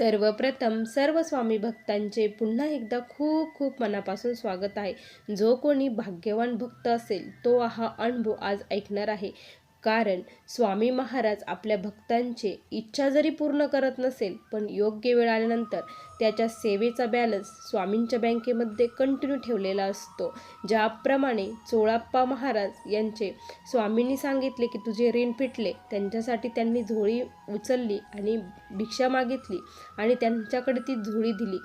सर्वप्रथम सर्व स्वामी भक्तांचे पुन्हा एकदा खूप खूप मनापासून स्वागत आहे. जो कोणी भाग्यवान भक्त असेल तो हा अनुभव आज ऐकणार आहे. कारण स्वामी महाराज आपल्या भक्तांचे इच्छा जरी पूर्ण करत नसेल पण योग्य वेळ आल्यानंतर त्याच्या सेवेचा बॅलन्स स्वामींच्या बँकेमध्ये कंटिन्यू ठेवलेला असतो. ज्याप्रमाणे चोळाप्पा महाराज यांचे स्वामींनी सांगितले की तुझे ऋण फिटले. त्यांच्यासाठी त्यांनी झोळी उचलली आणि भिक्षा मागितली आणि त्यांच्याकडे ती झोळी दिली.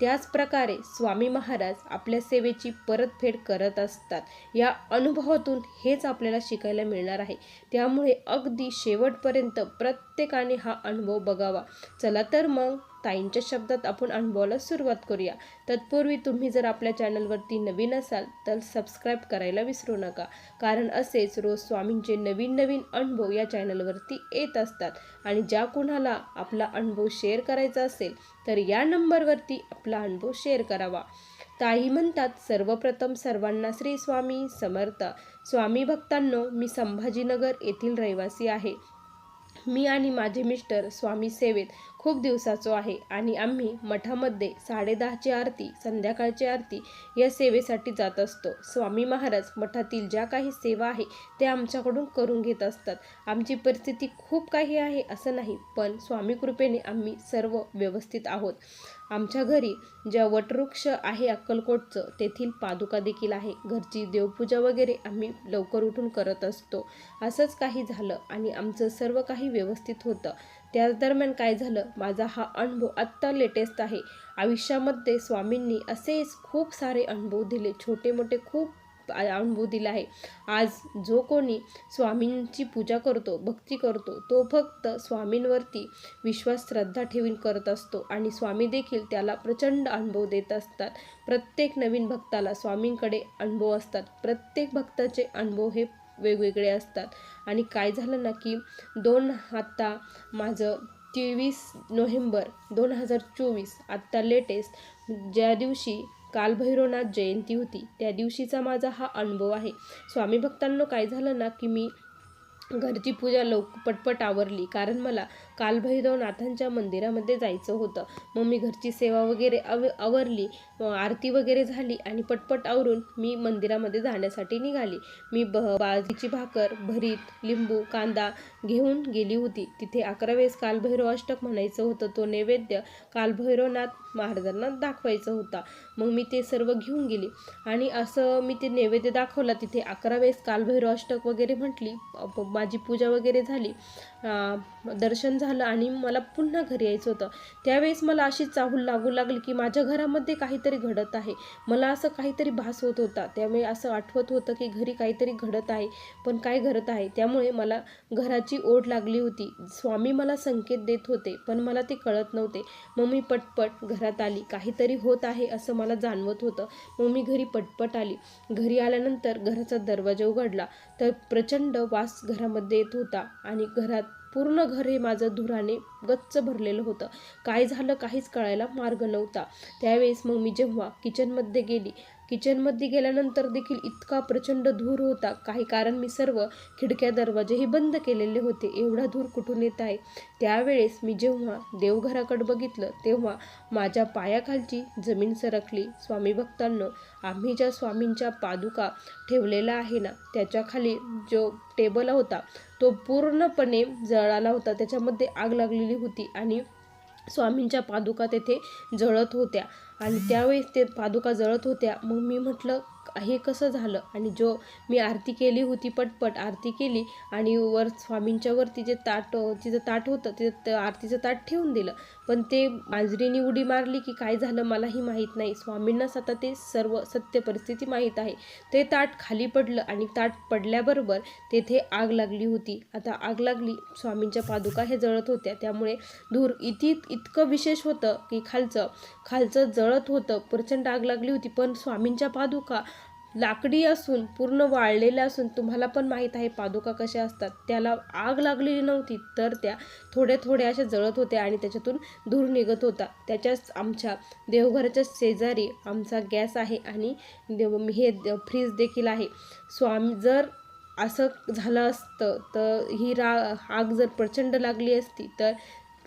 त्याचप्रकारे स्वामी महाराज आपल्या सेवेची परतफेड करत असतात. या अनुभवातून हेच आपल्याला शिकायला मिळणार आहे. त्यामुळे अगदी शेवटपर्यंत प्रत्येकाने हा अनुभव बघावा. चला तर मग ताईंच्या शब्दात आपण अनुभवाला सुरुवात करूया. तत्पूर्वी तुम्ही जर आपल्या चॅनलवरती नवीन असाल तर सबस्क्राईब करायला विसरू नका. कारण असेच रोज स्वामींचे नवीन नवीन अनुभव या चॅनलवरती येत असतात. आणि ज्या कुणाला आपला अनुभव शेअर करायचा असेल तर या नंबरवरती आपला अनुभव शेअर करावा. ताई म्हणतात सर्वप्रथम सर्वांना श्री स्वामी समर्थ. स्वामी भक्तांनो मी संभाजीनगर येथील रहिवासी आहे. मी आणि माझे मिस्टर स्वामी सेवेत खूप दिवसाचो आहे आणि आम्ही मठामध्ये साडेदहाची आरती संध्याकाळची आरती या सेवेसाठी जात असतो. स्वामी महाराज मठातील ज्या काही सेवा आहे त्या आमच्याकडून करून घेत असतात. आमची परिस्थिती खूप काही आहे असं नाही पण स्वामी कृपेने आम्ही सर्व व्यवस्थित आहोत. आमच्या घरी ज्या वटवृक्ष आहे अक्कलकोटचं तेथील पादुका देखील आहे. घरची देवपूजा वगैरे आम्ही लवकर उठून करत असतो. असंच काही झालं आणि आमचं सर्व काही व्यवस्थित होतं. त्याच दरम्यान काय झालं? माझा हा अनुभव आत्ता लेटेस्ट आहे. आयुष्यामध्ये स्वामींनी असेच खूप सारे अनुभव दिले. छोटे मोठे खूप अनुभव दिला आहे. आज जो कोणी स्वामींची पूजा करतो भक्ती करतो तो फक्त स्वामींवरती विश्वास श्रद्धा ठेवून करत असतो आणि स्वामी देखील त्याला प्रचंड अनुभव देत असतात. प्रत्येक नवीन भक्ताला स्वामींकडे अनुभव असतात. प्रत्येक भक्ताचे अनुभव हे वेगवेगळे असतात. आणि काय झालं ना की दोन आत्ता माझं तेवीस नोव्हेंबर दोन हजार चोवीस आत्ता लेटेस्ट ज्या दिवशी कालभैरवनाथ जयंती होती. त्या दिवशीचा माझा हा अनुभव आहे. स्वामी भक्तांना काय झालं ना की मी घरची पूजा लवक पटपट आवरली. कारण मला कालभैरवनाथांच्या मंदिरामध्ये जायचं होतं. मग मी घरची सेवा वगैरे आव आवरली आरती वगैरे झाली आणि पटपट आवरून मी मंदिरामध्ये जाण्यासाठी निघाली. मी ब बाजरीची भाकर भरीत लिंबू कांदा घेऊन गेली होती. तिथे अकरा वेळेस कालभैरव अष्टक म्हणायचं होतं. तो नैवेद्य कालभैरवनाथ महाराजांना दाखवायचा होता. मग मी ते सर्व घेऊन गेली आणि असं मी ते नैवेद्य दाखवला. तिथे अकरा वेळेस कालभैरव अष्टक वगैरे म्हटली. माझी पूजा वगैरे झाली. दर्शन झालं. झालं आणि मला पुन्हा घरी यायचं होतं. त्यावेळेस मला अशी चाहूल लागू लागली की माझ्या घरामध्ये काहीतरी घडत आहे. मला असं काहीतरी भास होत होता. त्यामुळे असं आठवत होतं की घरी काहीतरी घडत आहे पण काय घडत आहे? त्यामुळे मला घराची ओढ लागली होती. स्वामी मला संकेत देत होते पण मला ते कळत नव्हते. मग मी पटपट घरात आली. काहीतरी होत आहे असं मला जाणवत होतं. मग मी घरी पटपट आली. घरी आल्यानंतर घराचा दरवाजा उघडला. तर प्रचंड वास घरामध्ये येत होता आणि घरात पूर्ण घर हे माझं धुराने गच्च भरलेलं होतं. काय झालं काहीच कळायला मार्ग नव्हता. त्यावेळेस मग मी जेव्हा किचनमध्ये गेली किचनमध्ये गेल्यानंतर देखील इतका प्रचंड धूर होता. काही कारण मी सर्व खिडक्या दरवाजेही बंद केलेले होते. एवढा धूर कुठून येत आहे? त्यावेळेस मी जेव्हा देवघराकडे बघितलं तेव्हा माझ्या पायाखालची जमीन सरकली. स्वामी भक्तांनो आम्ही ज्या स्वामींच्या पादुका ठेवलेला आहे ना त्याच्याखाली जो टेबल होता तो पूर्णपणे जळाला होता. त्याच्यामध्ये आग लागलेली होती आणि स्वामींच्या पादुका तेथे जळत होत्या. आणि त्यावेळेस ते पादुका जळत होत्या. मग मी म्हटलं हे कसं झालं? आणि जो मी आरती केली होती पटपट आरती केली आणि वर स्वामींच्यावरती जे ताट तिचं ताट होतं ते आरतीचं ताट ठेवून दिलं. पण ते मांजरीने उडी मारली की काय झालं मलाही माहीत नाही. स्वामींनाच आता ते सर्व सत्य परिस्थिती माहीत आहे. ते ताट खाली पडलं आणि ताट पडल्याबरोबर तेथे आग लागली होती. आता आग लागली स्वामींच्या पादुका हे जळत होत्या. त्यामुळे धूर इति इतकं विशेष होतं की खालचं खालचं जळत होतं. प्रचंड आग लागली होती. पण स्वामींच्या पादुका लाकडी असून पूर्ण वाळलेल्या असून तुम्हाला पण माहीत आहे पादुका कशा असतात. त्याला आग लागलेली नव्हती तर त्या थोड्या थोड्या अशा जळत होत्या आणि त्याच्यातून धूर निघत होता. त्याच्याच आमच्या देवघराच्या शेजारी आमचा गॅस आहे आणि देव हे फ्रीज देखील आहे. स्वामी जर असं झालं असतं तर ही रा आग जर प्रचंड लागली असती तर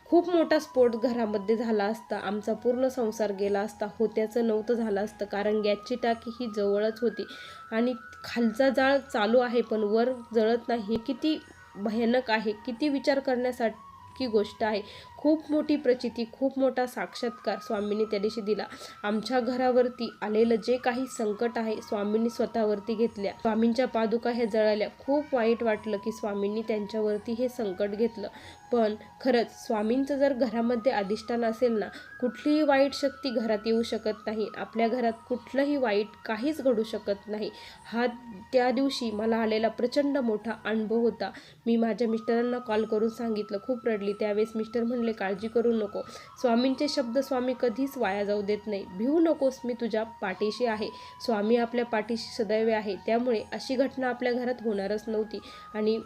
खूप मोठा स्फोट घरामध्ये झाला असता आमचा पूर्ण संसार गेला असता होत्याचं नव्हतं झालं असतं कारण गॅसची टाकी ही जवळच होती. आणि खालचा जाळ चालू आहे पण वर जळत नाही. हे किती भयानक आहे किती विचार करण्यासाठी गोष्ट आहे. खूप मोठी प्रचिती खूप मोठा साक्षात्कार स्वामींनी त्या दिवशी दिला. आमच्या घरावरती आलेलं जे काही संकट आहे स्वामींनी स्वतःवरती घेतल्या. स्वामींच्या पादुका हे जळाल्या. खूप वाईट वाटलं की स्वामींनी त्यांच्यावरती हे संकट घेतलं. पण खरंच स्वामींचं जर घरामध्ये अधिष्ठान असेल ना कुठलीही वाईट शक्ती घरात येऊ शकत नाही. आपल्या घरात कुठलंही वाईट काहीच घडू शकत नाही. हा त्या दिवशी मला आलेला प्रचंड मोठा अनुभव होता. मी माझ्या मिस्टरांना कॉल करून सांगितलं. खूप रडली. त्यावेळेस मिस्टर म्हणले काळजी करू नको. स्वामींचे शब्द स्वामी कधीच वाया जाऊ देत नाही. भिवू नकोस मी तुझ्या पाठीशी आहे. स्वामी आपल्या पाठीशी सदैव आहे. त्यामुळे अशी घटना आपल्या घरात होणारच नव्हती. आणि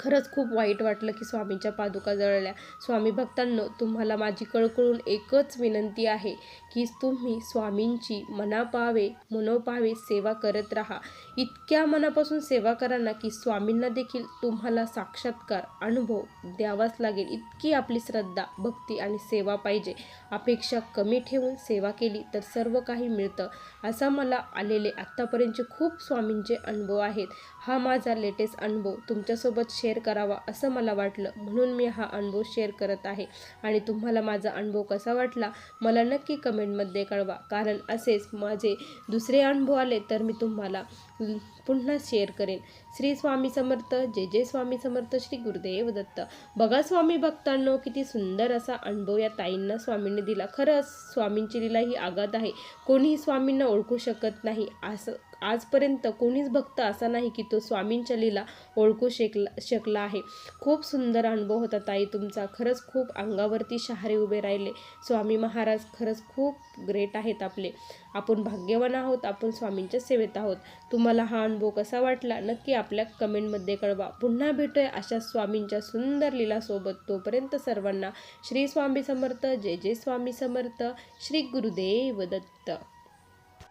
खरंच खूप वाईट वाटलं की स्वामींच्या पादुका जळल्या. स्वामी भक्तांनो तुम्हाला माझी कळकळून एकच विनंती आहे की तुम्ही स्वामींची मनापावे मनोपावे सेवा करत राहा. इतक्या मनापासून सेवा करा ना की स्वामींना देखील तुम्हाला साक्षात्कार अनुभव द्यावाच लागेल. इतकी आपली श्रद्धा भक्ती आणि सेवा पाहिजे. अपेक्षा कमी ठेवून सेवा केली तर सर्व काही मिळतं. असा मला आलेले आत्तापर्यंतचे खूप स्वामींचे अनुभव आहेत. हा माझा लेटेस्ट अनुभव तुमच्यासोबत शेअर करावा असं मला वाटलं. म्हणून मी हा अनुभव शेअर करत आहे. आणि तुम्हाला माझा अनुभव कसा वाटला मला नक्की कमेंटमध्ये कळवा. कारण असेच माझे दुसरे अनुभव आले तर मी तुम्हाला पुन्हा शेअर करेन. श्री स्वामी समर्थ जे जे स्वामी समर्थ श्री गुरुदेव दत्त. बघा स्वामी भक्तांनो किती सुंदर असा अनुभव या ताईंना स्वामींनी दिला. खरंच स्वामींची लिला ही आगात आहे. कोणीही स्वामींना ओळखू शकत नाही. असं आजपर्यंत कोणीच भक्त असा नाही की तो स्वामींच्या लीला ओळखू शकला शकला आहे. खूप सुंदर अनुभव होता ताई तुमचा. खरंच खूप अंगावरती शहारे उभे राहिले. स्वामी महाराज खरंच खूप ग्रेट आहेत आपले. आपण भाग्यवान आहोत आपण स्वामींच्या सेवेत आहोत. तुम्हाला हा अनुभव कसा वाटला? नक्की आपल्या कमेंटमध्ये कळवा. पुन्हा भेटूया अशा स्वामींच्या सुंदर लीलासोबत. तोपर्यंत सर्वांना श्री स्वामी समर्थ जय जय स्वामी समर्थ श्री गुरुदेव दत्त.